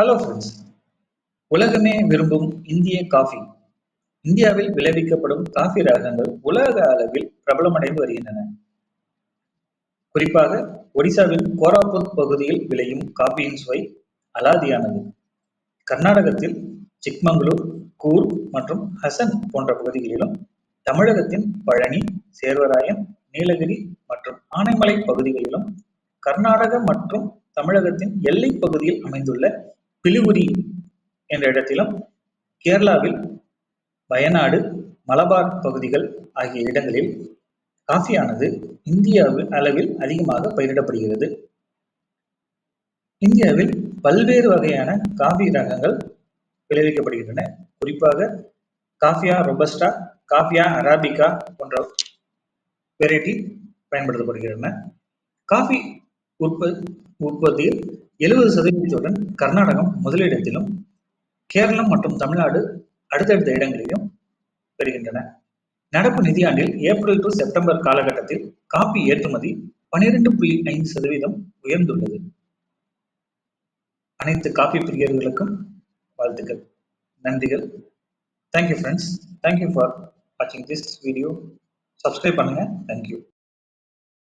Hello friends உலகமே விரும்பும் இந்திய காஃபி இந்தியாவில் விளைவிக்கப்படும் காஃபி ரகங்கள் உலக அளவில் பிரபலமடைந்து வருகின்றன. குறிப்பாக ஒடிசாவில் கோராபுத் பகுதியில் விளையும் காபியின் சுவை அலாதியானது. கர்நாடகத்தில் சிக்மங்களூர் கூர்க் மற்றும் ஹசன் போன்ற பகுதிகளிலும் தமிழகத்தின் பழனி சேர்வராயன் நீலகிரி மற்றும் ஆனைமலை பகுதிகளிலும் கர்நாடக மற்றும் தமிழகத்தின் எல்லைப் பகுதியில் அமைந்துள்ள பிலிகுரி என்ற இடத்திலும் கேரளாவில் வயநாடு மலபார் பகுதிகள் ஆகிய இடங்களில் காஃபியானது இந்தியாவில் அளவில் அதிகமாக பயிரிடப்படுகிறது. இந்தியாவில் பல்வேறு வகையான காஃபி ரகங்கள் விளைவிக்கப்படுகின்றன. குறிப்பாக காஃபியா ரொபஸ்டா காஃபியா அராபிகா போன்ற வெரைட்டி பயன்படுத்தப்படுகின்றன. காஃபி உற்பத்தியில் எழுபது சதவீதத்துடன் கர்நாடகம் முதலிடத்திலும் கேரளம் மற்றும் தமிழ்நாடு அடுத்தடுத்த இடங்களிலும் பெறுகின்றன. நடப்பு நிதியாண்டில் ஏப்ரல் டு செப்டம்பர் காலகட்டத்தில் காபி ஏற்றுமதி பனிரெண்டு புள்ளி ஐந்து சதவீதம் உயர்ந்துள்ளது. அனைத்து காப்பி பிரியர்களுக்கும் வாழ்த்துக்கள் நன்றிகள். Thank you friends thank you for வாட்சிங் திஸ் வீடியோ சப்ஸ்கிரைப் பண்ணுங்க. Thank you